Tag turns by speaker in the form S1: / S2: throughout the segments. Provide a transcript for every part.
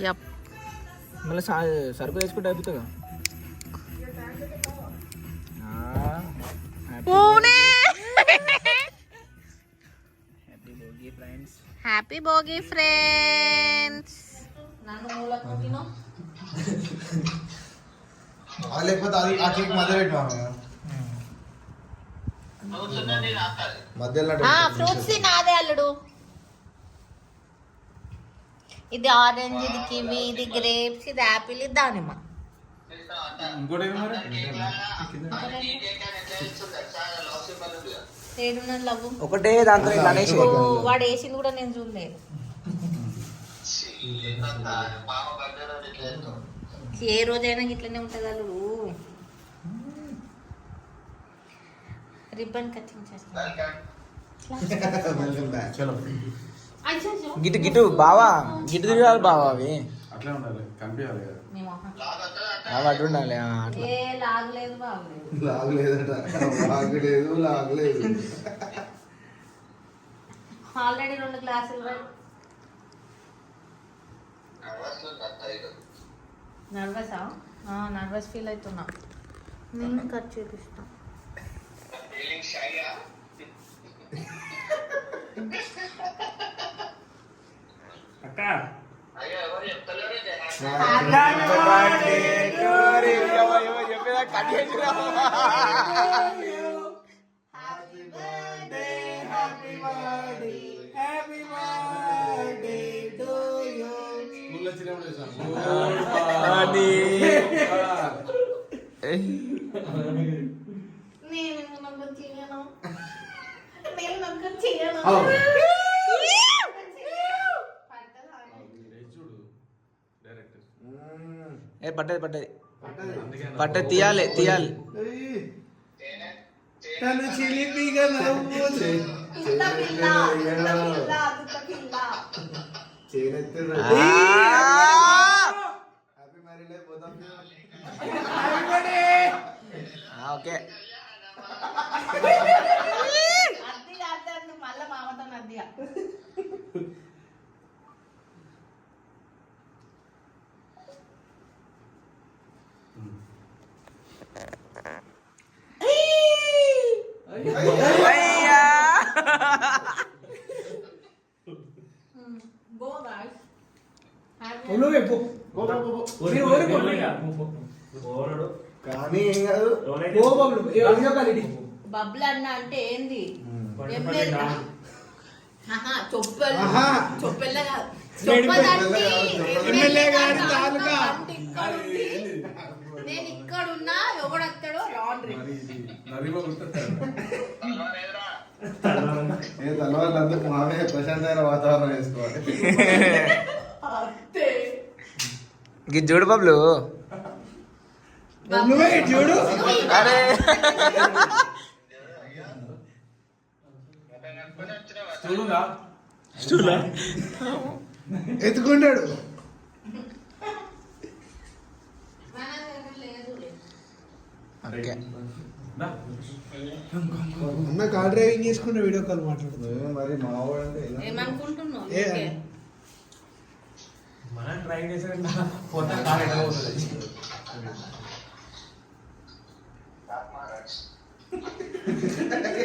S1: Yup
S2: మళ్ళీ సా సరుకు తెచ్చుకుంటే అయిపోతుందా
S1: Pune
S2: happy Bhogi friends
S1: happy Bhogi friends నన్ను మూల కొట్టినో
S3: అది లేకపోతే అది ఆ కేక్ మధ్య పెట్టాము మధ్యలో
S1: ఫ్రూట్స్ నాదే అల్లుడు ఇది ఆరెంజ్ ఇది కివి ఇది గ్రేప్స్ ఇది యాపిల్ ఇది దానిమ్మ.
S2: ఒకటే దాంతో
S1: వాడు వేసింది కూడా నేను చూడలేదు. ఏ రోజైనా ఇట్లనే ఉంటుంది అల్లుడు రిబ్బన్ కటింగ్
S2: గిట్టు గిట్టు బావా. గిట్టు తిరగాలి బావా అవి.
S4: అట్లే ఉండాలి కనిపించాలి
S2: అటు ఉండాలి అట్లా.
S1: లాగలేదు బాగలేదు
S3: లాగలేదట. లాగలేదు లాగలేదు.
S1: ఆల్రెడీ రెండు గ్లాసులు నర్వసా? నర్వస్ ఫీల్ అవుతున్నా. నేను కట్ చేపిస్తా.
S4: అక్క స్కూల్లో చిన్నప్పుడు చేసాం.
S2: అని.
S1: నేను నన్ను చేయను నేను నన్ను చేయను
S4: రేపు చూడు డైరెక్ట్
S2: ఏ పట్టది పట్టది పట్టది తీయాలి తీయాలి
S3: తను చిలిపిగా నవ్వు
S1: ఇంత పిల్ల ఇంత పిల్ల అంత పిల్ల
S3: చేయనెత్తురు
S2: ఆ!
S3: హ్యాపీ మ్యారీడ్ లైఫ్ పోదాం
S2: ఆ, ఓకే
S1: అద్ది కాదు మళ్ళీ మామతో అద్దిగా
S2: అయ్యా
S1: గో గాయ్స్
S3: కానీ ఏం కాదు
S1: బబ్లు అన్న అంటే ఏంది? చొప్పెలు. కాదు. నేను ఇక్కడ ఉన్నా ఎవడొస్తాడో లాండ్రీ
S4: నదిలో గుర్తొస్తాడు
S3: ఏ తలవాళ్ళందరూ మామే ప్రశాంతమైన వాతావరణం వేసుకోవాలి.
S2: చూడు బబ్లు.
S3: చూడు.
S2: అరే.
S4: దా.
S5: అన్న కార్ డ్రైవింగ్ చేసుకుంటే వీడియో కాల్ మాట్లాడుతుంది.
S3: మరి మావాడు అంటే ఇలా.
S1: ఏమనుకుంటున్నావు.
S6: మనం ట్రై చేసే పోతే కార్ పోతుంది
S3: నీకు నీకే నువ్వు ఏంది పోతుంది?
S4: చలో చలో
S1: కేక్స్ పెద్దగా పెట్టు పీసెస్ టిష్యూ
S4: అన్ని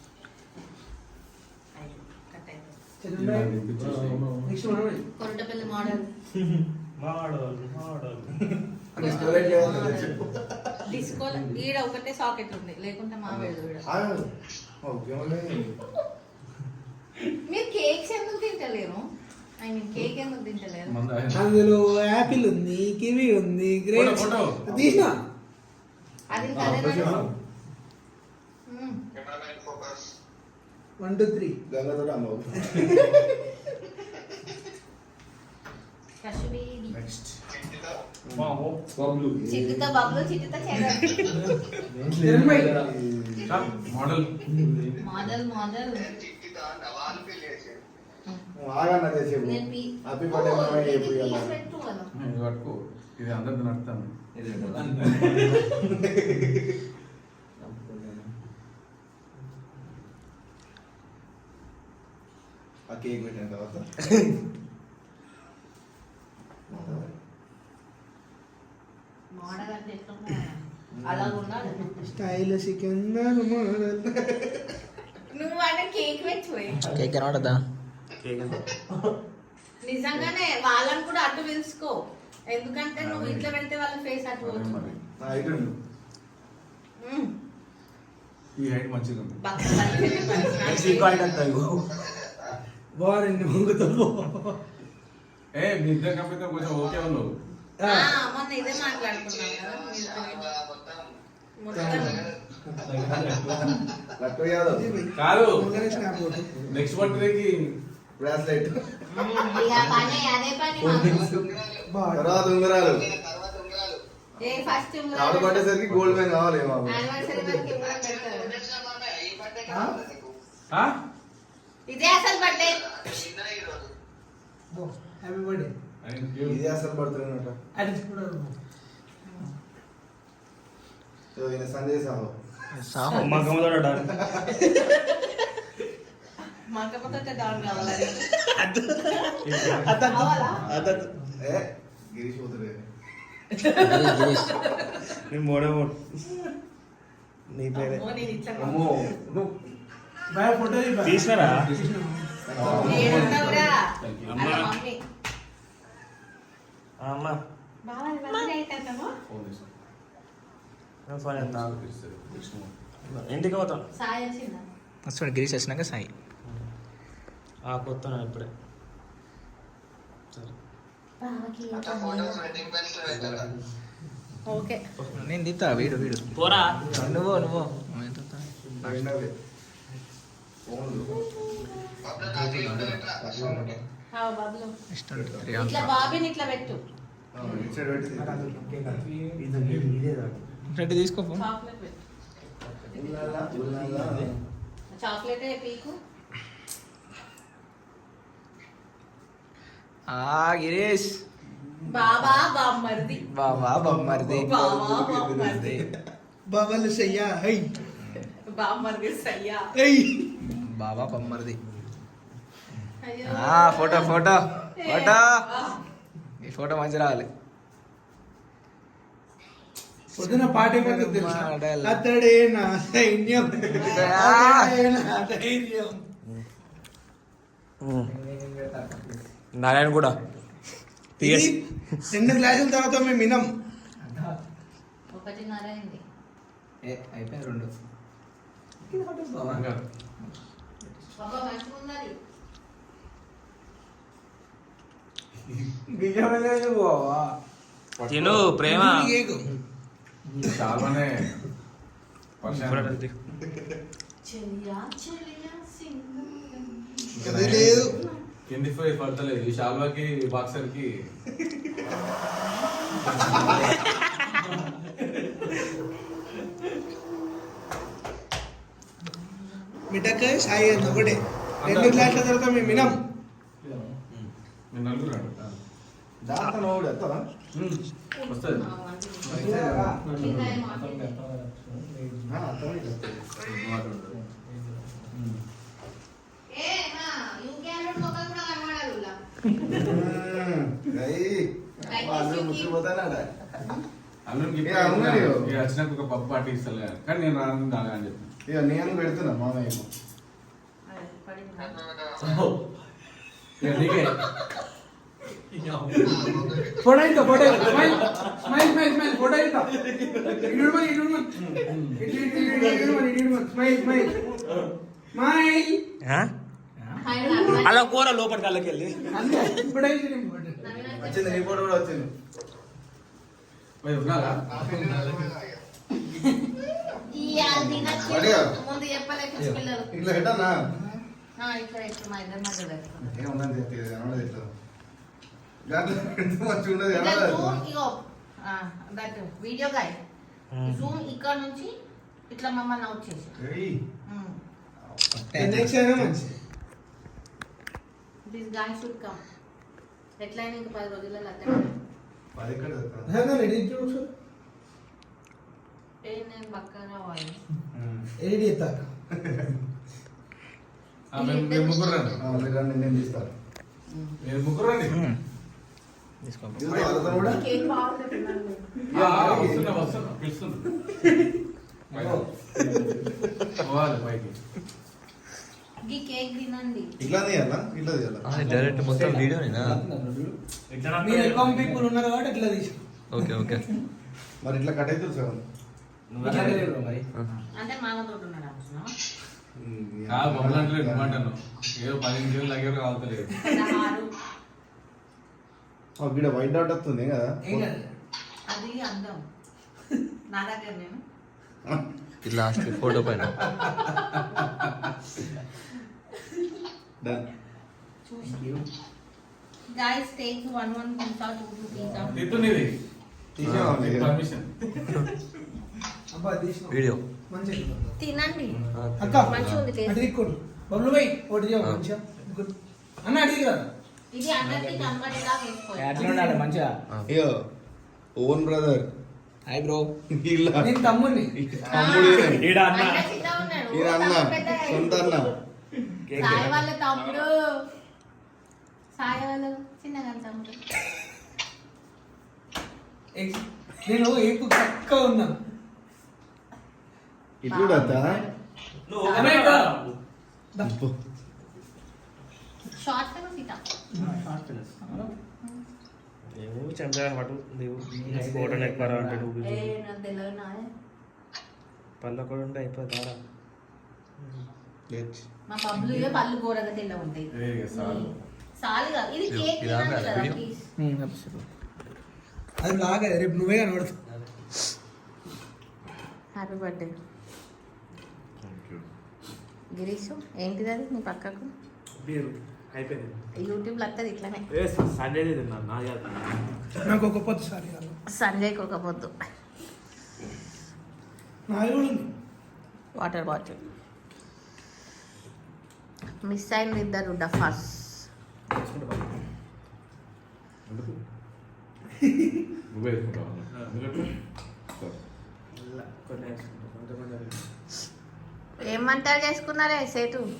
S1: కొరటపల్లి మోడల్. డిస్కో ఈడ ఒకటే సాకెట్ ఉంది. లేకుంటే మా వేడు ఈడ
S3: ఆ, ఓకే మరి.
S1: మీరు కేక్స్ ఎందుకు తింటలేరు? ఐ మీన్ కేక్ ఎందుకు తింటలేరు?
S5: అందులో యాపిల్ ఉంది కివి ఉంది గ్రేప్స్. తీసిన
S1: అదే
S3: కొంచెం
S5: వన్ టూ త్రీ
S3: గంగతో అమ్మవు
S1: కశ్మీరీ
S3: నెక్స్ట్
S4: బబ్లు
S1: చిట్టుతో బబ్లు చిట్టుతో చెగ
S5: తిరుమై.
S4: దా, మోడల్
S1: మోడల్ మోడల్
S3: ఆగన్న చేసేపు
S1: నేను పీ-
S3: హ్యాపీ బర్త్డే మామయ్య చెప్పు
S1: ఇది
S3: ఇవాళ.
S1: తీసి పెట్టు కదా.
S4: ఇది పట్టుకో ఇది అందరిది నడుతాను
S3: ఆ కేక్ పెట్టిన తర్వాత.
S5: స్టైల్ చికెన్
S1: నువ్వు అంటే కేక్ పెట్టిపోయి
S2: కేక్
S1: నిజంగానే వాళ్ళని కూడా అటు పిలుచుకో. ఎందుకంటే నువ్వు ఇట్లా పెడితే వాళ్ళ ఫేస్ అటు పోతుంది.
S4: ఈ హైట్ మంచిగా ఉంది.
S5: బాగుంది ముంగుతో
S4: ఏ మీ ఇద్దరు కంపెనీ కొంచెం ఓకే ఉన్నావు
S1: ఆ, మొన్న ఇదే మాట్లాడుకున్నాం కదా
S4: నెక్స్ట్ బర్త్డేకి
S3: బ్రాస్లెట్
S1: ఇక పని అదే పని మాకు.
S3: తర్వాత ఉంగరాలు.
S1: ఏ ఫస్ట్
S3: తాడు పట్టేసరికి గోల్డ్ మ్యాన్ కావాలి
S1: ఇదే అసలు బర్త్డే
S5: హ్యాపీ బర్త్డే.
S3: ఇది అసలు పడుతున్నట
S5: అది కూడా
S3: ఈయన సందేశం
S2: సాహు
S1: డౌన్. కావాలి?
S3: ఏ? గిరీష్
S2: గిరీష్.
S5: నీ పేరే
S1: అమ్మో,
S3: నువ్వు
S7: తీసినారా. అమ్మా. ఇంటికి పోతాం.
S2: గిరీష్ వచ్చినాక సాయి.
S7: ఆ కొత్త ఇప్పుడే. సరే.
S1: బావకి ఓకే.
S2: నేను తీస్తా వీడు వీడు.
S7: పోరా.
S2: నువ్వు నువ్వు
S3: నవ్వినవే. ఫోన్లు.
S1: ఆ, బాబులు.
S2: ఇష్టం
S1: ఇట్లా బాబీని పెట్టు.
S2: తీసుకో.
S1: చాక్లెట్ పీకు.
S2: ఆ గిరీష్.
S1: బాబా బామ్మర్ది.
S2: బాబా బొమ్మరిది.
S1: బాబా బామ్మర్ది.
S5: బాబాలు సయ్యా హై.
S1: బామ్మర్ది సయ్యా
S5: హై.
S2: బాబా బొమ్మరిది
S1: అయ్యో.
S2: ఆ ఫోటో ఫోటో ఫోటో. ఈ ఫోటో మంచి రావాలి.
S5: పొద్దున పాట. అతడే నా సైన్యం.
S7: నారాయణ కూడా.
S5: రెండు గ్లాసుల తర్వాత మేము వినం.
S1: ఒకటిన్నర అయింది
S2: ఏ అయిపోయింది రెండు
S4: ఇంకా
S1: బాబా మంచిగా ఉన్నది
S7: తిను ప్రేమ.
S4: చాలానే.
S5: లేదు.
S4: కింది పోయి పడతలేదు. ఈ షాల్వాకి బాక్సర్ కి
S5: మిఠాయి సాయి అని ఒకటే రెండు గ్లాసుల తర్వాత మేము వినం
S4: మీరు నలుగురు రండి.
S3: దాంతో నవ్వుడు ఎత్తవా?
S4: ఉమ్, వస్తుంది
S1: కింద ఏం మాట్లాడలేదు.
S3: ఆ, అత్తమే ఇటు వస్తుంది.
S1: ఏ మా యూకే అల్లుడు ముఖం కూడా కనబడాలి ఉల్లా.
S3: మ్మ్. ఏయ్,
S1: Like
S3: వాళ్ళు
S1: this,
S3: ముసిపోతానాడ.
S4: అల్లుడికి
S3: ఏ, అవునా నీవు?
S4: ఇక వచ్చినాక ఒక పప్పు పార్టీ ఇస్తాను కానీ నేను రాను రాగా అని చెప్పి
S3: ఇక నేను పెడుతున్నా
S4: నీకే.
S5: ఫోటో అయితే photo smile smile smile smile photo అయితే ఇడుమని ఇడుమని ఇడుమని ఇడుమని స్మైల్ స్మైల్.
S7: అలా కూర లోపలికి వెళ్ళి.
S3: వచ్చింది నీ ఫోటో కూడా వచ్చింది.
S4: మరి ఉన్నారా?
S3: ఇట్లా
S1: దట్ వీడియో గాయ జూమ్ ఇక్కడ నుంచి ఇట్లా మమ్మల్ని అవుట్ చేసి. దిస్ గాయ్ షుడ్ కమ్ ఎట్లయినా ఇంకా పది రోజులలో అట్లా
S3: పది ఎక్కడ చదువుతావు?
S5: అదే ఎడిట్ చూడు సార్
S1: ఏ నేను బక్కగా అవ్వాలి
S5: ఎడిట్
S4: మేము- ముగ్గురు రండి
S3: మీరు నేను తీస్తాను
S4: ముగ్గురు రండి వస్తున్నా వస్తున్నా పిలుస్తున్నా పైకి.
S2: డైరెక్ట్ మొత్తం వీడియోనేనా
S5: మీరు ఎక్కువ పీపుల్ ఉన్నారు కాబట్టి ఇట్లా తీసి
S2: ఓకే ఓకే
S3: మరి ఇట్లా కట్ అయితే సార్
S1: అంటే మామతో ఉన్నాడు అనుకున్నావా?
S4: కాదు బొమ్మలు అంటే ఇవ్వమంటాను ఏదో పదిహేను కేజీలు దగ్గర కావట్లేదు.
S1: పదహారు.
S3: ఇక్కడ వైట్ డాట్ వస్తుంది కదా?
S5: కాదు.
S1: అది అందం. నా దగ్గర నేను.
S2: ఇది లాస్ట్ ఫోటో పైన.
S1: Guys take one one pizza
S4: two
S3: two కదా.
S2: Permission
S5: video.
S1: తినండి.
S5: అక్క
S1: మంచిగా ఉంది
S5: బబ్లు పోయి ఒకటి. మంచిగా. అన్న అడిగి కదా.
S1: ఇది అందరికి కనబడేలా వేసుకోవాలి
S7: ఎట్లా ఉండాలి మంచిగా?
S3: అయ్యో ఓన్ బ్రదర్.
S2: Hi bro.
S3: ఇలా
S5: నేను తమ్ముడిని.
S3: తమ్ముడు ఈయన.
S7: ఈడ. అన్న.
S1: ఆయన చిన్నగా ఉన్నాడు.
S3: ఈయన అన్న.
S1: తమ్ముడు పెద్ద
S3: సొంత అన్న.
S1: సాయి వాళ్ళ తమ్ముడు. సాయి వాళ్ళ చిన్నగా తమ్ముడు.
S5: ఎక్స్- నేను ఎక్కువ తక్కువ ఉన్నా
S1: సీతా
S7: ఏమో నీవు ఎక్కువ అంటే. పళ్ళ కూడా ఉంటే అయిపోతారా.
S1: మా పళ్ళు తెల్ల ఉంటాయి.
S4: చాలు.
S1: ఇది కేక్? ప్లీజ్
S5: అది లాగా రేపు నువ్వే కనబడతావు.
S1: హ్యాపీ బర్త్డే గిరీష్ ఏంటిది అది నీ పక్కకు?
S7: బీరు. అయిపోయింది.
S1: యూట్యూబ్లో వస్తుంది ఇట్లానే.
S7: ఏ సండే తిన్నాను నా కాదు.
S5: నాకు ఒక పొద్దు సారి.
S1: సంజయ్కి ఒక పొద్దు. వాటర్ బాటిల్ మిస్ అయిన ఇద్దరు డఫాస్
S4: నువ్వే
S7: కొంతమంది.
S1: ఏం వంటలు చేసుకున్నారే? సేటు.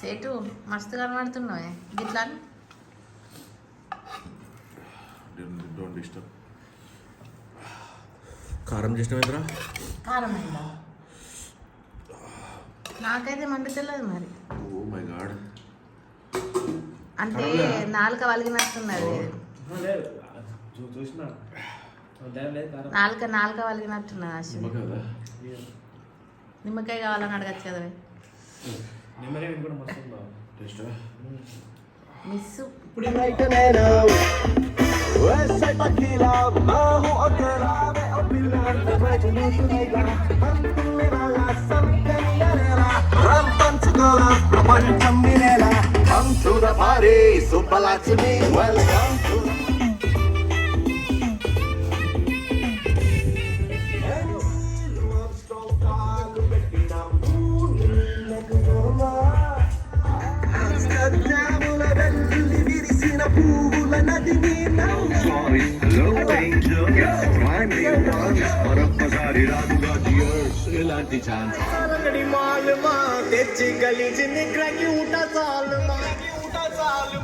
S1: సేటు మస్తు కనబడుతున్నావే. గిట్లా?
S7: కారం చేసిన
S1: కారం అయిందా? నాకైతే మండుతలేదు మరి.
S3: Oh my god.
S1: అంటే నాలుక వలిగినట్టున్నది.
S7: చూసిన.
S1: నాలుక నాలుక
S4: నిమ్మకాయదా?
S1: నిమ్మకాయ? కావాలని అడగచ్చు కదా? మిస్
S8: ప్రపంచం వినేలా Come to the party, super Lakshmi, welcome to పువ్వుల నదిని Sorry, hello danger Find me once మరొక్కసారి రాదుగా dears ఇలాంటి ఛాన్స్ తెచ్చి గలిచి నిగ్రహి ఊట చాలు ఊట చాలు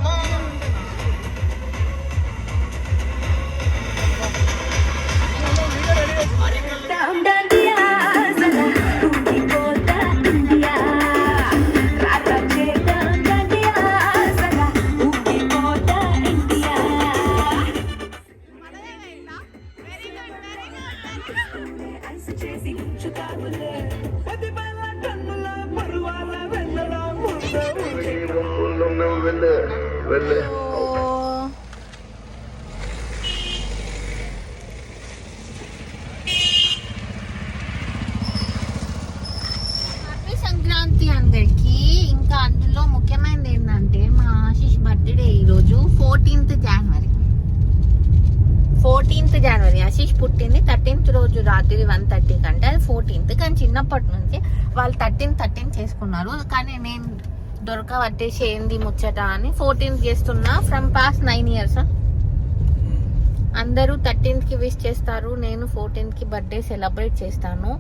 S1: బర్త్డే ఈరోజు fourteenth January fourteenth January Ashish పుట్టింది థర్టీన్త్ రోజు రాత్రి వన్ థర్టీ కంటే అది ఫోర్టీన్త్ కానీ చిన్నప్పటి నుంచి వాళ్ళు థర్టీన్ థర్టీన్ చేసుకున్నారు. కానీ నేను దొరకబట్టేసి ఏంది ముచ్చట అని ఫోర్టీన్త్ చేస్తున్నా ఫ్రమ్ పాస్ట్ నైన్ ఇయర్స్ అందరూ థర్టీన్త్కి విష్ చేస్తారు. నేను ఫోర్టీన్త్కి బర్త్డే సెలబ్రేట్ చేస్తాను.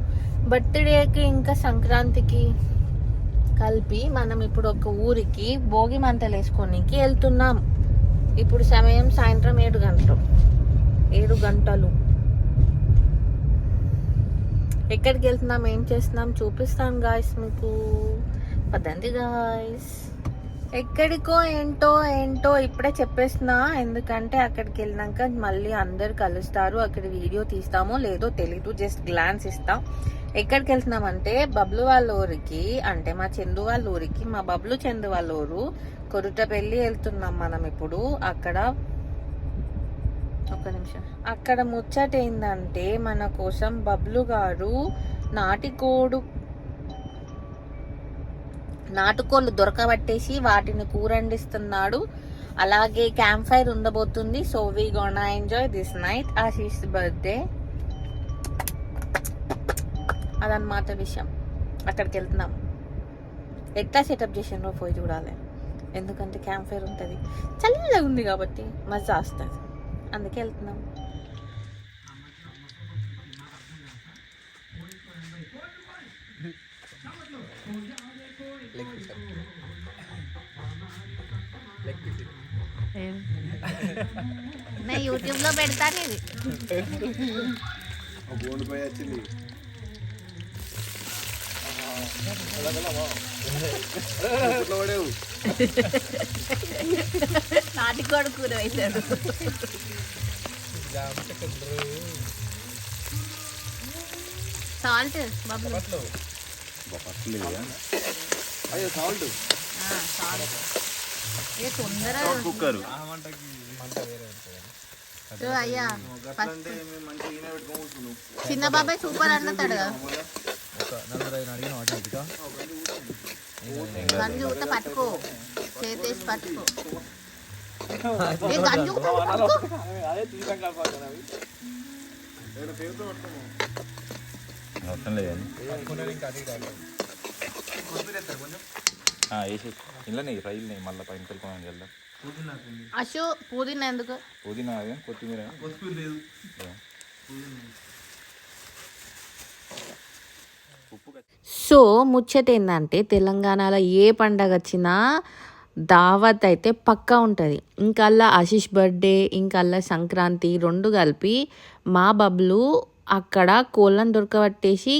S1: బర్త్డేకి ఇంకా సంక్రాంతికి కలిపి మనం ఇప్పుడు ఒక ఊరికి భోగి మంటలు వేసుకోనికి వెళ్తున్నాం. ఇప్పుడు సమయం సాయంత్రం ఏడు గంటలు. ఏడు గంటలు. ఎక్కడికి వెళ్తున్నాం? ఏం చేస్తున్నాం? చూపిస్తాను గాయస్ మీకు. పదండి గాయస్ ఎక్కడికో ఏంటో ఏంటో ఇప్పుడే చెప్పేస్తున్నా. ఎందుకంటే అక్కడికి వెళ్ళినాక మళ్ళీ అందరు కలుస్తారు. అక్కడ వీడియో తీస్తామో లేదో తెలీదు. జస్ట్ గ్లాన్స్ ఇస్తాం. ఎక్కడికి వెళ్తున్నామంటే బబ్లు వాళ్ళ ఊరికి. అంటే మా చందు వాళ్ళ ఊరికి. మా బబ్లు చందు వాళ్ళ ఊరు. కొరుటపల్లి వెళ్తున్నాం మనం ఇప్పుడు. అక్కడ ఒక్క నిమిషం. అక్కడ ముచ్చట ఏంటంటే మన కోసం బబ్లు గారు నాటికోడు నాటుకోళ్ళు దొరకబట్టేసి వాటిని కూరండిస్తున్నాడు. అలాగే క్యాంప్ ఫైర్ ఉండబోతుంది. So we gonna enjoy this night Ashish birthday అదన్నమాట విషయం. అక్కడికి వెళ్తున్నాం. ఎట్లా సెటప్ చేసిండ్రో పోయి చూడాలి. ఎందుకంటే క్యాంప్ ఫైర్ ఉంటుంది. చల్లగా ఉంది కాబట్టి మజా వస్తుంది. అందుకే వెళ్తున్నాం. నేను యూట్యూబ్లో పెడతాను ఇది
S3: వచ్చింది.
S1: నాటికోడు కూర వేసాడు సాల్ట్ బబ్లు
S3: అయ్యో సాల్ట్.
S1: సాల్ట్.
S3: కుక్కర్
S1: చిన్న బాబాయ్ సూపర్ అన్నతాడు గంజు ఊత పట్టుకో. చేతేసి పట్టుకో. ఏ గంజు ఊత పట్టుకో.
S3: ఏదైనా
S9: వేసి ఇంట్లోనే మళ్ళీ పైన వెళ్దాం.
S1: అశు పుదీనా ఎందుకు?
S9: పుదీనా అదే కొత్తిమీర
S1: సో ముచ్చట ఏంటంటే తెలంగాణలో ఏ పండగ వచ్చినా దావత్ అయితే పక్కా ఉంటుంది. ఇంకల్లా ఆశీష్ బర్త్డే ఇంకల్లా సంక్రాంతి రెండు కలిపి మా బబ్లు అక్కడ కోళ్ళను దొరకబట్టేసి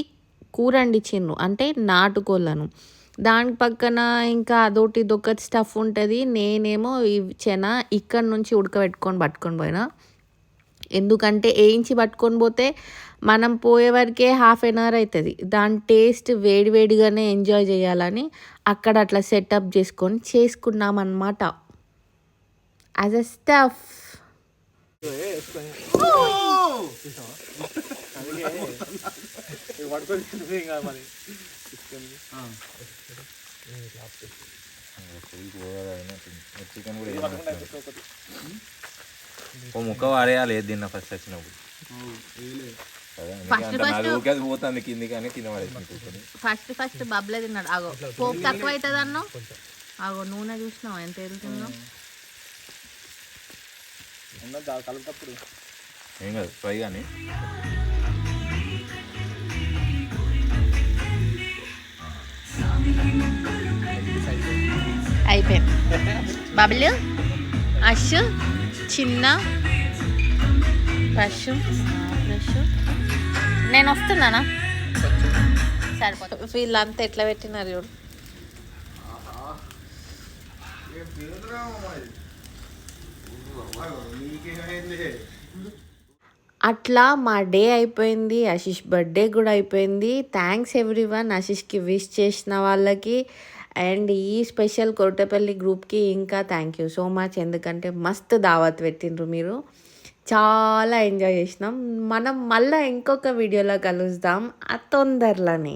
S1: కూర వండించిండ్రు అంటే నాటుకోళ్ళను దాని పక్కన ఇంకా అదొకటి ఇదొకటి స్టఫ్ ఉంటుంది. నేనేమో ఈ చెన ఇక్కడ నుంచి ఉడకబెట్టుకొని పట్టుకొని పోయినా. ఎందుకంటే వేయించి పట్టుకొని పోతే మనం పోయే వరకే హాఫ్ అన్ అవర్ అవుతుంది దాని టేస్ట్ వేడివేడిగానే ఎంజాయ్ చేయాలని అక్కడ అట్లా సెటప్ చేసుకొని చేసుకున్నాం అన్నమాట యాజ్ అ స్టఫ్
S9: చికెన్ కూడా ఓ ముక్క వాడేయాలి ఏది తిన్నా ఫస్ట్ వచ్చినప్పుడు. పోతుంది కింది కానీ కింద పడేసింది
S1: ఫస్ట్ ఫస్ట్ బబ్లే తిన్నాడు. ఆగో పోపు తక్కువ అవుతుంది అన్నావు ఆగో నూనె చూసినావు? ఎంత వెళ్తుందో
S9: ఏం కాదు ఫ్రై కానీ.
S1: అయిపోయింది. బబులు అష్ చిన్న ఫ్రెష్ ఫ్రెష్ నేను వస్తున్నానా? సరిపోతుంది. వీళ్ళంతా ఎట్లా పెట్టినారు చూడు.
S3: ఏం పేరురా అమ్మాయి నీకేమైంది?
S1: అట్లా మా డే అయిపోయింది ఆశిష్ బర్త్డే కూడా అయిపోయింది. థ్యాంక్స్ ఎవ్రీ వన్ ఆశిష్కి విష్ చేసిన వాళ్ళకి. అండ్ ఈ స్పెషల్ కోటపల్లి గ్రూప్కి ఇంకా థ్యాంక్ యూ సో మచ్ ఎందుకంటే మస్తు దావత్ పెట్టిండ్రు మీరు. చాలా ఎంజాయ్ చేసినాం. మనం మళ్ళీ ఇంకొక వీడియోలో కలుద్దాం. ఆ తొందరలోనే.